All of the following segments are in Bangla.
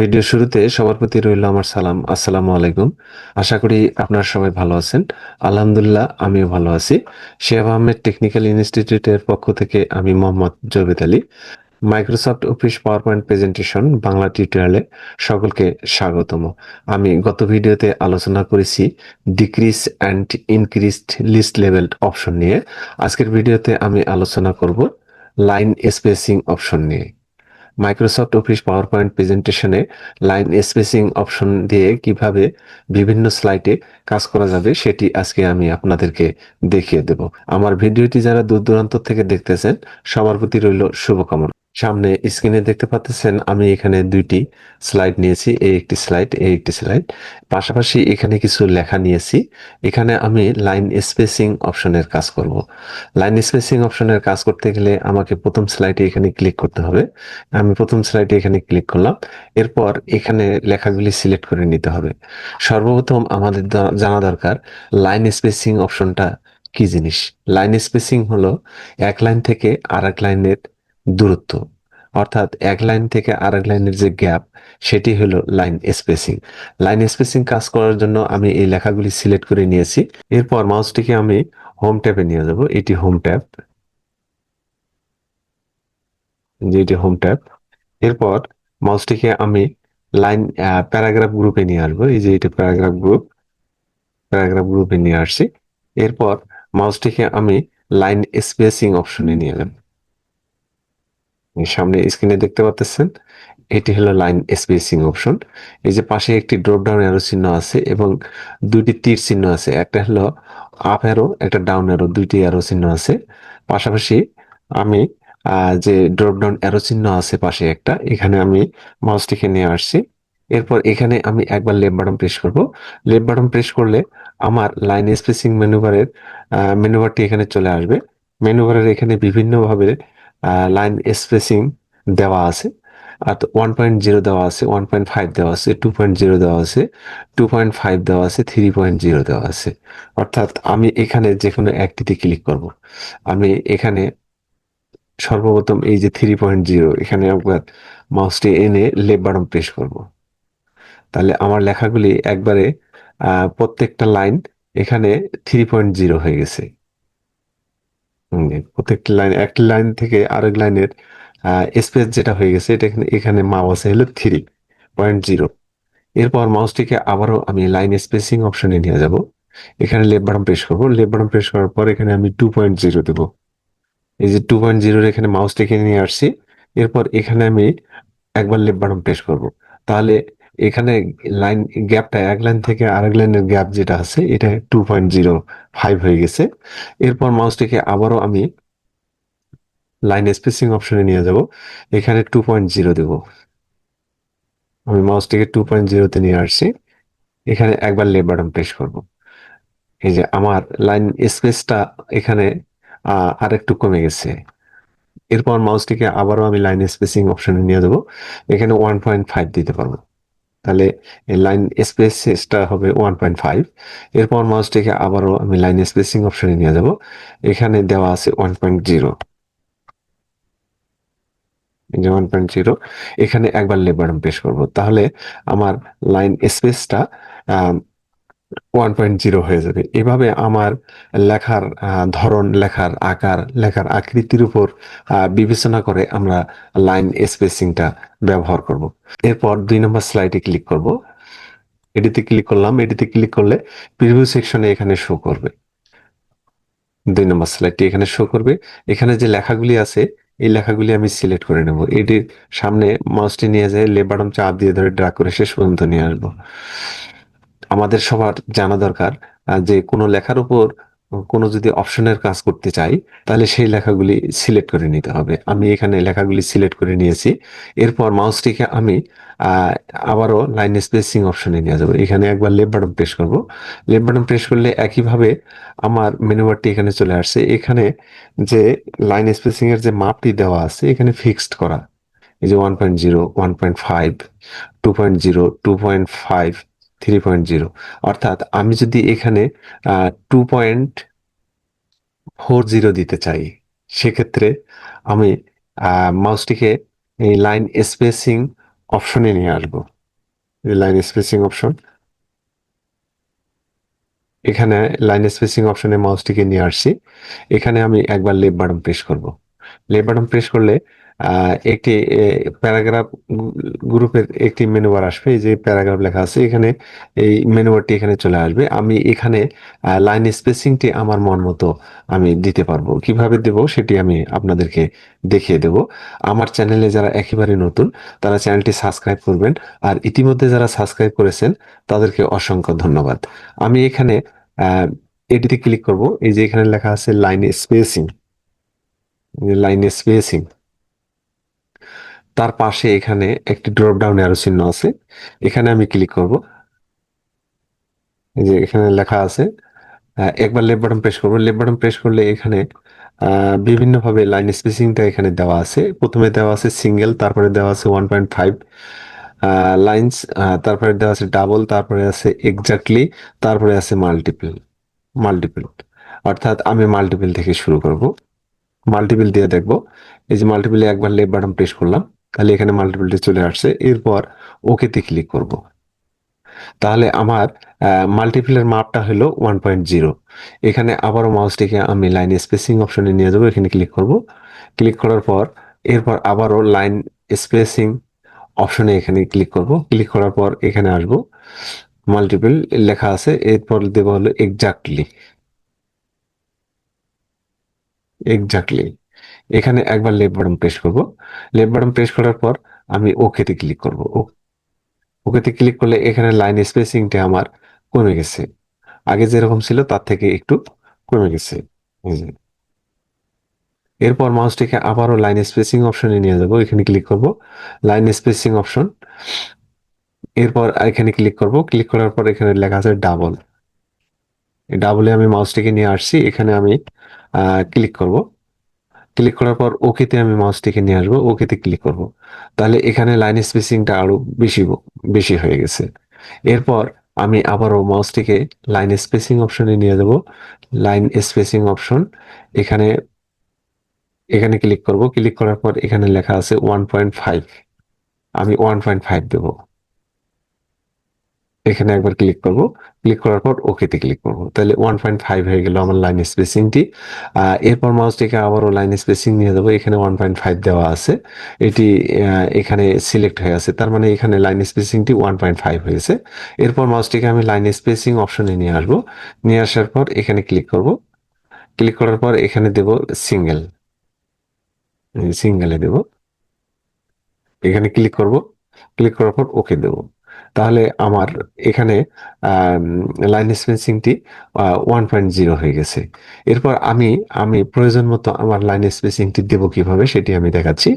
ভিডিও শুরুতে সবার প্রতি রইল আমার সালাম। আসসালামু আলাইকুম। আশা করি আপনারা সবাই ভালো আছেন। আলহামদুলিল্লাহ, আমিও ভালো আছি। শেখ আহমেদ টেকনিক্যাল ইনস্টিটিউটের পক্ষ থেকে আমি Mohammad Jabed Ali. Microsoft Office PowerPoint presentation Bangla টিউটোরিয়ালে সকলকে স্বাগতম। আমি গত ভিডিওতে আলোচনা করেছি decrease and increased list level option নিয়ে। আজকের ভিডিওতে আমি আলোচনা করব লাইন স্পেসিং অপশন নিয়ে। মাইক্রোসফট অফিস পাওয়ার পয়েন্ট প্রেজেন্টেশনে লাইন স্পেসিং অপশন দিয়ে কীভাবে বিভিন্ন স্লাইডে কাজ করা যাবে সেটি আজকে আমি আপনাদেরকে দেখিয়ে দেব। আমার ভিডিওটি যারা দূর দূরান্ত থেকে দেখতেছেন, সবার প্রতি রইল শুভকামনা। সামনে স্ক্রিনে দেখতে পাচ্ছেন, আমি এখানে দুইটি স্লাইড নিয়েছি এই একটি স্লাইড এই একটি স্লাইড। পাশাপাশি এখানে কিছু লেখা নিয়েছি। এখানে আমি লাইন স্পেসিং অপশনের কাজ করব। লাইন স্পেসিং অপশনের কাজ করতে গেলে আমাকে প্রথম স্লাইডে এখানে ক্লিক করতে হবে। আমি প্রথম স্লাইডে এখানে ক্লিক করলাম। এরপর এখানে লেখাগুলি সিলেক্ট করে নিতে হবে। সর্বপ্রথম আমাদের জানা দরকার, লাইন স্পেসিং অপশনটা কি জিনিস? লাইন স্পেসিং হলো এক লাইন থেকে আর লাইনের দূরত্ব। অর্থাৎ এক লাইন থেকে আরেক লাইনের যে গ্যাপ, সেটি হলো লাইন স্পেসিং। লাইন স্পেসিং কাজ করার জন্য আমি এই লেখাগুলি সিলেক্ট করে নিয়েছি। এরপর মাউসটিকে আমি হোম ট্যাবে নিয়ে যাব। এটি হোম ট্যাব। যে এটি হোম ট্যাব। এরপর মাউসটিকে আমি লাইন প্যারাগ্রাফ গ্রুপে নিয়ে আসব। এই যে এটি প্যারাগ্রাফ গ্রুপ, প্যারাগ্রাফ গ্রুপে নিয়ে আসছি। এরপর মাউসটিকে আমি লাইন স্পেসিং অপশনে নিয়ে এই সামনে স্ক্রিনে দেখতে পাচ্ছেন এটি হলো লাইন স্পেসিং অপশন এই যে পাশে একটি ড্রপ ডাউন অ্যারো চিহ্ন আছে এবং দুইটি তীর চিহ্ন আছে, একটা হলো আপ অ্যারো একটা ডাউন অ্যারো দুইটি অ্যারো চিহ্ন আছে। পাশাপাশি আমি যে ড্রপ ডাউন অ্যারো চিহ্ন আছে পাশে একটা, এখানে আমি মাউসটিকে নিয়ে আসছি। এরপর এখানে আমি একবার লেফট বাটন প্রেস করব। লেফট বাটন প্রেস করলে আমার লাইন স্পেসিং মেনুবারের মেনুবারটি এখানে চলে আসবে। মেনুবারের এখানে বিভিন্নভাবে লাইন স্পেসিং দেওয়া আছে। আর ওয়ান পয়েন্ট জিরো দেওয়া আছে ওয়ান পয়েন্ট ফাইভ দেওয়া আছে টু পয়েন্ট জিরো দেওয়া আছে টু পয়েন্ট ফাইভ দেওয়া আছে থ্রি পয়েন্ট জিরো দেওয়া আছে। অর্থাৎ আমি এখানে যে কোনো একটিতে ক্লিক করব। আমি এখানে সর্বপ্রথম এই যে থ্রি পয়েন্ট জিরো এখানে একবার মাউসটি এনে লেফট বাটন প্রেস করব। তাহলে আমার লেখাগুলি একবারে প্রত্যেকটা লাইন এখানে থ্রি পয়েন্ট জিরো হয়ে গেছে। প্রত্যেকটা লাইন একটি লাইন থেকে আরেক লাইনের স্পেস যেটা হয়ে গেছে, এটা এখানে এখানে মাউস হলো থ্রি পয়েন্ট জিরো এরপর মাউসটিকে আবারও আমি লাইন স্পেসিং অপশনে নিয়ে যাব। এখানে লেফট বাটন প্রেস করব। লেফট বাটন প্রেস করার পর এখানে আমি টু পয়েন্ট জিরো দেবো। এই যে টু পয়েন্ট জিরোর এখানে মাউসটিকে নিয়ে আসছি। এরপর এখানে আমি একবার লেফট বাটন প্রেস করব। তাহলে এখানে লাইন গ্যাপটা এক লাইন থেকে আরেক লাইনের গ্যাপ যেটা আছে এটা টু পয়েন্ট জিরো ফাইভ হয়ে গেছে। এরপর মাউসটিকে আবারও আমি লাইন স্পেসিং অপশনে নিয়ে যাব। এখানে টু পয়েন্ট জিরো দেবো। আমি মাউসটিকে টু পয়েন্ট জিরোতে নিয়ে আসছি। এখানে একবার লেফট বাটন প্রেস করব। এই যে আমার লাইন স্পেসটা এখানে আহ, আরেকটু কমে গেছে। এরপর মাউসটিকে আবারও আমি লাইন স্পেসিং অপশনে নিয়ে দেবো এখানে ওয়ান পয়েন্ট ফাইভ দিতে পারব। তাহলে লাইন স্পেসটা হবে ওয়ান পয়েন্ট ফাইভ এরপর মাউসটিকে আবারও আমি লাইন স্পেসিং অপশনে নিয়ে যাব। এখানে দেওয়া আছে ওয়ান পয়েন্ট জিরো যে ওয়ান পয়েন্ট জিরো এখানে একবার লেবার পেশ করব। তাহলে আমার লাইন স্পেসটা ওয়ান পয়েন্ট জিরো হয়ে যাবে। এভাবে আমার লেখার ধরন, লেখার আকার, লেখার আকৃতির উপর বিবেচনা করে আমরা লাইন স্পেসিংটা ব্যবহার করব। এরপর দুই নম্বর স্লাইডে ক্লিক করব। এটিতে ক্লিক করলাম। এটিতে ক্লিক করলে প্রিভিউ সেকশনে এখানে শো করবে। দুই নম্বর স্লাইডটি এখানে শো করবে। এখানে যে লেখাগুলি আছে, এই লেখাগুলি আমি সিলেক্ট করে নেব। এটির সামনে মাউসটি নিয়ে যায় লে বাটন চাপ দিয়ে ধরে ড্রাগ করে শেষ পর্যন্ত নিয়ে আসব। আমাদের সবার জানা দরকার যে কোনো লেখার উপর কোনো যদি অপশনের কাজ করতে চাই, তাহলে সেই লেখাগুলি সিলেক্ট করে নিতে হবে। আমি এখানে লেখাগুলি সিলেক্ট করে নিয়েছি। এরপর মাউসটিকে আমি আবারও লাইন স্পেসিং অপশনে নিয়ে যাব। এখানে একবার লেফট বাটন প্রেস করব। লেফট বাটন প্রেস করলে একইভাবে আমার মেনু বারটি এখানে চলে আসছে। এখানে যে লাইন স্পেসিং এর যে মাপটি দেওয়া আছে, এখানে ফিক্সড করা। এই যে one point zero, one point five, two point zero, two point five three point zero অর্থাৎ আমি যদি এখানে টু পয়েন্ট ফোর জিরো দিতে চাই, সেক্ষেত্রে আমি মাউসটিকে এই লাইন স্পেসিং অপশনে নিয়ে আসব। লাইন স্পেসিং অপশন এখানে লাইন স্পেসিং অপশনে মাউসটিকে নিয়ে আসছি। এখানে আমি একবার লেফট বাটন প্রেস করব। লেফট বাটন প্রেস করলে একটি প্যারাগ্রাফ গ্রুপের একটি মেনু বার আসবে। এই যে প্যারাগ্রাফ লেখা আছে, এখানে এই মেনু বারটি এখানে চলে আসবে। আমি এখানে লাইন স্পেসিংটি আমার মন মতো আমি দিতে পারব। কীভাবে দেব সেটি আমি আপনাদেরকে দেখিয়ে দেব। আমার চ্যানেলে যারা একেবারে নতুন, তারা চ্যানেলটি সাবস্ক্রাইব করবেন। আর ইতিমধ্যে যারা সাবস্ক্রাইব করেছেন, তাদেরকে অসংখ্য ধন্যবাদ। আমি এখানে এটিতে ক্লিক করব। এই যে এখানে লেখা আছে লাইন স্পেসিং লাইন স্পেসিং তার পাশে এখানে একটি ড্রপ ডাউন অ্যারো চিহ্ন আছে। এখানে আমি ক্লিক করব। যে এখানে লেখা আছে একবার লেফট বাটন প্রেস করব। লেফট বাটন প্রেস করলে এখানে বিভিন্নভাবে লাইন স্পেসিংটা এখানে দেওয়া আছে। প্রথমে দেওয়া আছে সিঙ্গেল তারপরে দেওয়া আছে ওয়ান পয়েন্ট ফাইভ লাইন্স তারপরে দেওয়া আছে ডাবল তারপরে আছে এক্স্যাক্টলি তারপরে আছে মাল্টিপল মাল্টিপল অর্থাৎ আমি মাল্টিপল থেকে শুরু করব। মাল্টিপল দিয়ে দেখব। এই যে মাল্টিপলে একবার লেফট বাটন প্রেস করলাম। তাহলে এখানে মাল্টিপলটি চলে আসছে। এরপর ওকেতে ক্লিক করব। তাহলে আমার মাল্টিপলের মাপটা হলো ওয়ান পয়েন্ট জিরো এখানে আবারও মাউসটিকে আমি লাইন স্পেসিং অপশনে নিয়ে যাব, এখানে ক্লিক করব। ক্লিক করার পর, এরপর আবারও লাইন স্পেসিং অপশনে এখানে ক্লিক করব। ক্লিক করার পর এখানে আসব। মাল্টিপল লেখা আছে, এরপর দেবো হলো এক্স্যাক্টলি এক্স্যাক্টলি এখানে একবার লেফট বাটন প্রেস করব। লেফট বাটন প্রেস করার পর আমি ওকেতে ক্লিক করব। ওকেতে ক্লিক করলে এখানে লাইন স্পেসিংটা আমার কমে গেছে। আগে যেরকম ছিল তার থেকে একটু কমে গেছে। এরপর মাউসটিকে আবারও লাইন স্পেসিং অপশনে নিয়ে যাব। এখানে ক্লিক করব। লাইন স্পেসিং অপশন এরপর এখানে ক্লিক করব। ক্লিক করার পর এখানে লেখা আছে ডাবল ডাবলে আমি মাউসটিকে নিয়ে আসছি। এখানে আমি ক্লিক করব। ক্লিক করার পর ওকেতে আমি মাউসটিকে নিয়ে আসব ওকেতে ক্লিক করব। তাহলে এখানে লাইন স্পেসিংটা আরও বেশি বেশি হয়ে গেছে। এরপর আমি আবারও মাউসটিকে লাইন স্পেসিং অপশনে নিয়ে যাব। লাইন স্পেসিং অপশন এখানে এখানে ক্লিক করব। ক্লিক করার পর এখানে লেখা আছে ওয়ান পয়েন্ট ফাইভ আমি ওয়ান পয়েন্ট ফাইভ দেবো। এখানে একবার ক্লিক করব। ক্লিক করার পর ওকেতে ক্লিক করব। তাহলে ওয়ান পয়েন্ট ফাইভ হয়ে গেল আমার লাইন স্পেসিংটি এরপর মাউসটিকে আবারও লাইন স্পেসিং নিয়ে যাব। এখানে ওয়ান পয়েন্ট ফাইভ দেওয়া আছে। এটি এখানে সিলেক্ট হয়ে আছে। তার মানে এখানে লাইন স্পেসিংটি ওয়ান পয়েন্ট ফাইভ হয়েছে। এরপর মাউসটিকে আমি লাইন স্পেসিং অপশনে নিয়ে আসব। নিয়ে আসার পর এখানে ক্লিক করব। ক্লিক করার পর এখানে দেব সিঙ্গেল সিঙ্গেলে দেব। এখানে ক্লিক করব। ক্লিক করার পর ওকে দেব। তাহলে আমার এখানে লাইন স্পেসিংটি ওয়ান পয়েন্ট জিরো হয়ে গেছে। এরপর আমি আমি প্রয়োজন মতো আমার লাইন স্পেসিংটি দেব কীভাবে সেটি আমি দেখাচ্ছি।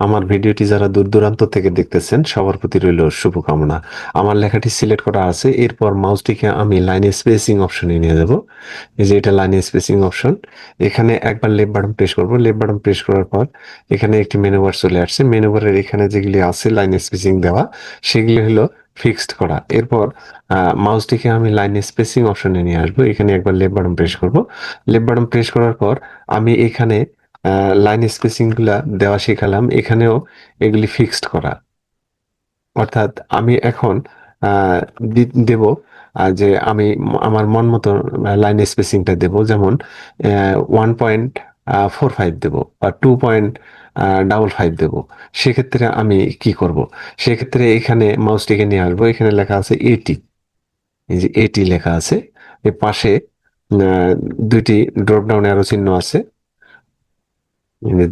আমার ভিডিওটি যারা দূর দূরান্ত থেকে দেখতেছেন, সবার প্রতি রইল শুভকামনা। আমার লেখাটি সিলেক্ট করা আছে, এরপর মাউসটিকে আমি লাইন স্পেসিং অপশনে নিয়ে যাব। এই যে এটা লাইন স্পেসিং অপশন এখানে একবার লেফট বাটন প্রেস করব। লেফট বাটন প্রেস করার পর এখানে একটি মেনু বার চলে আসছে। মেনু বারের এখানে যেগুলি আছে লাইন স্পেসিং দেওয়া, সেগুলি হলো ফিক্সড করা। এরপর মাউসটিকে আমি লাইন স্পেসিং অপশনে নিয়ে আসব। এখানে একবার লেফট বাটন প্রেস করব। লেফট বাটন প্রেস করার পর, আমি এখানে লাইন স্পেসিংগুলা দেওয়া শেখালাম। এখানেও এগুলি ফিক্সড করা। অর্থাৎ আমি এখন দেব যে আমি আমার মন মতো লাইন স্পেসিংটা দেব। যেমন ওয়ান পয়েন্ট ফোর ফাইভ দেবো বা টু পয়েন্ট ডাবল ফাইভ দেবো। সেক্ষেত্রে আমি কি করব? সেক্ষেত্রে এখানে মাউসটিকে নিয়ে আসব। এখানে লেখা আছে এইটি এই যে এটি লেখা আছে। এর পাশে দুইটি ড্রপ ডাউন অ্যারো চিহ্ন আছে।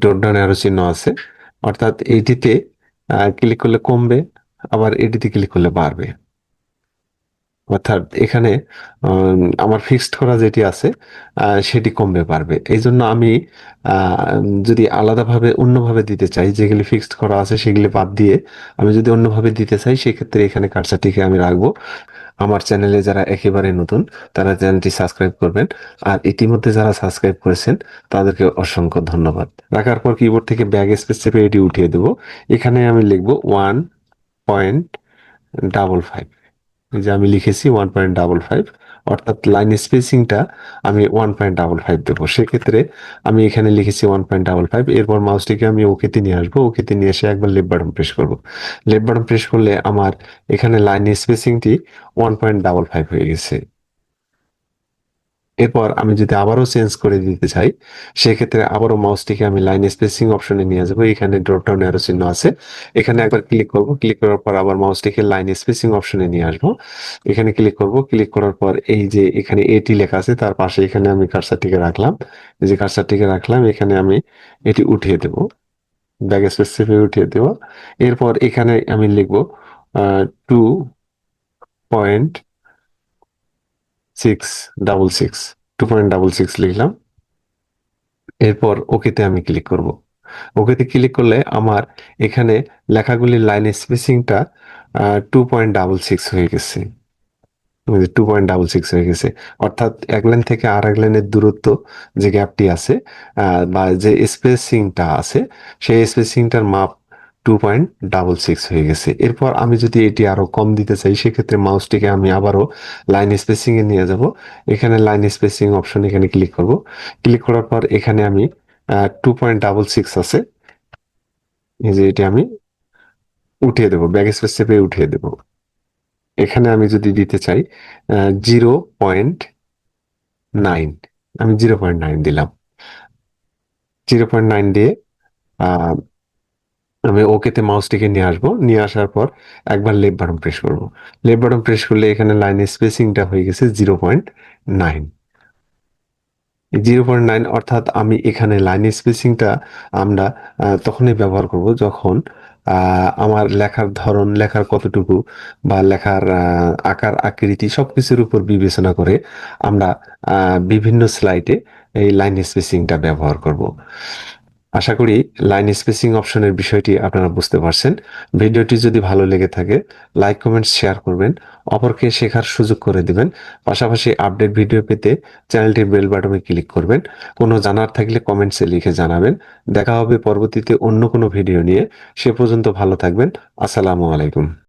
ড্রপ ডাউন অ্যারো চিহ্ন আছে। অর্থাৎ এইটিতে ক্লিক করলে কমবে, আবার এটিতে ক্লিক করলে বাড়বে। অর্থাৎ এখানে আমার ফিক্সড করা যেটি আছে সেটি কমবে পারবে এই জন্য আমি যদি আলাদাভাবে, অন্যভাবে দিতে চাই, যেগুলি ফিক্সড করা আছে সেগুলি বাদ দিয়ে আমি যদি অন্যভাবে দিতে চাই, সেক্ষেত্রে এখানে কার্সারটিকে আমি রাখব। আমার চ্যানেলে যারা একেবারে নতুন, তারা চ্যানেলটি সাবস্ক্রাইব করবেন। আর ইতিমধ্যে যারা সাবস্ক্রাইব করেছেন, তাদেরকে অসংখ্য ধন্যবাদ। রাখার পর কিবোর্ড থেকে ব্যাগ স্পেস চেপে এটি উঠিয়ে দেবো। এখানে আমি লিখব ওয়ান পয়েন্ট ডাবল ফাইভ যে আমি লিখেছি ওয়ান পয়েন্ট ডাবল ফাইভ অর্থাৎ লাইন স্পেসিংটা আমি ওয়ান পয়েন্ট ডাবল ফাইভ দেবো। সেক্ষেত্রে আমি এখানে লিখেছি ওয়ান পয়েন্ট ডাবল ফাইভ এরপর মাউসটিকে আমি ওকেতে নিয়ে আসব। ওকেতে নিয়ে এসে একবার লেফট বাটন প্রেস করব। লেফট বাটন প্রেস করলে আমার এখানে লাইন স্পেসিংটি ওয়ান পয়েন্ট ডাবল ফাইভ হয়ে গেছে। এরপর আমি যদি আবারও চেঞ্জ করে দিতে চাই, সেক্ষেত্রে আবারও মাউসটিকে আমি লাইন স্পেসিং অপশনে নিয়ে যাব। এখানে ড্রপ ডাউন অ্যারো চিহ্ন আছে। এখানে একবার ক্লিক করব। ক্লিক করার পর আবার মাউসটিকে লাইন স্পেসিং অপশনে নিয়ে আসব। এখানে ক্লিক করব। ক্লিক করার পর এই যে এখানে এটি লেখা আছে, তার পাশে এখানে আমি কার্সারটিকে রাখলাম। এই যে কার্সারটিকে রাখলাম, এখানে আমি এটি উঠিয়ে দেব। ব্যাগ স্পেসিফিক উঠিয়ে দেব। এরপর এখানে আমি লিখব two point six double six two point double six লিখলাম। এরপর ওকেতে আমি ক্লিক করব। ওকেতে ক্লিক করলে আমার এখানে লেখাগুলির লাইন স্পেসিংটা টু পয়েন্ট ডাবল সিক্স হয়ে গেছে। টু পয়েন্ট ডাবল সিক্স হয়ে গেছে। অর্থাৎ এক লাইন থেকে আর এক লাইনের দূরত্ব যে গ্যাপটি আছে বা যে স্পেসিংটা আছে, সেই স্পেসিংটার মাপ টু পয়েন্ট ডাবল সিক্স হয়ে গেছে। এরপর আমি যদি এটি আরও কম দিতে চাই, সেক্ষেত্রে মাউসটিকে আমি আবারও লাইন স্পেসিং এ নিয়ে যাব। এখানে লাইন স্পেসিং অপশন এখানে ক্লিক করব। ক্লিক করার পর এখানে আমি টু পয়েন্ট ডাবল সিক্স আছে। এই যে এটি আমি উঠিয়ে দেবো ব্যাগ স্পেস চেপে উঠিয়ে দেবো। এখানে আমি যদি দিতে চাই জিরো পয়েন্ট নাইন আমি জিরো পয়েন্ট নাইন দিলাম। জিরো পয়েন্ট নাইন দিয়ে আমি ওকেতে মাউসটিকে নিয়ে আসব। নিয়ে আসার পর একবার লেফট বাটন প্রেস করব। লেফট বাটন প্রেস করলে এখানে লাইন স্পেসিংটা হয়ে গেছে zero point nine zero point nine অর্থাৎ আমি এখানে লাইন স্পেসিংটা আমরা তখনই ব্যবহার করব যখন আমার লেখার ধরন, লেখার কতটুকু বা লেখার আকার, আকৃতি সবকিছুর উপর বিবেচনা করে আমরা বিভিন্ন স্লাইডে এই লাইন স্পেসিংটা ব্যবহার করব। আশা করি লাইন স্পেসিং অপশনের বিষয়টি আপনারা বুঝতে পারছেন। ভিডিওটি যদি ভালো লেগে থাকে লাইক কমেন্ট শেয়ার করবেন। অপরকে শেখার সুযোগ করে দিবেন। পাশাপাশি আপডেট ভিডিও পেতে চ্যানেলটির বেল বাটনে ক্লিক করবেন। কোনো জানার থাকলে কমেন্টসে লিখে জানাবেন। দেখা হবে পরবর্তীতে অন্য কোনো ভিডিও নিয়ে। সে পর্যন্ত ভালো থাকবেন। আসসালামু আলাইকুম।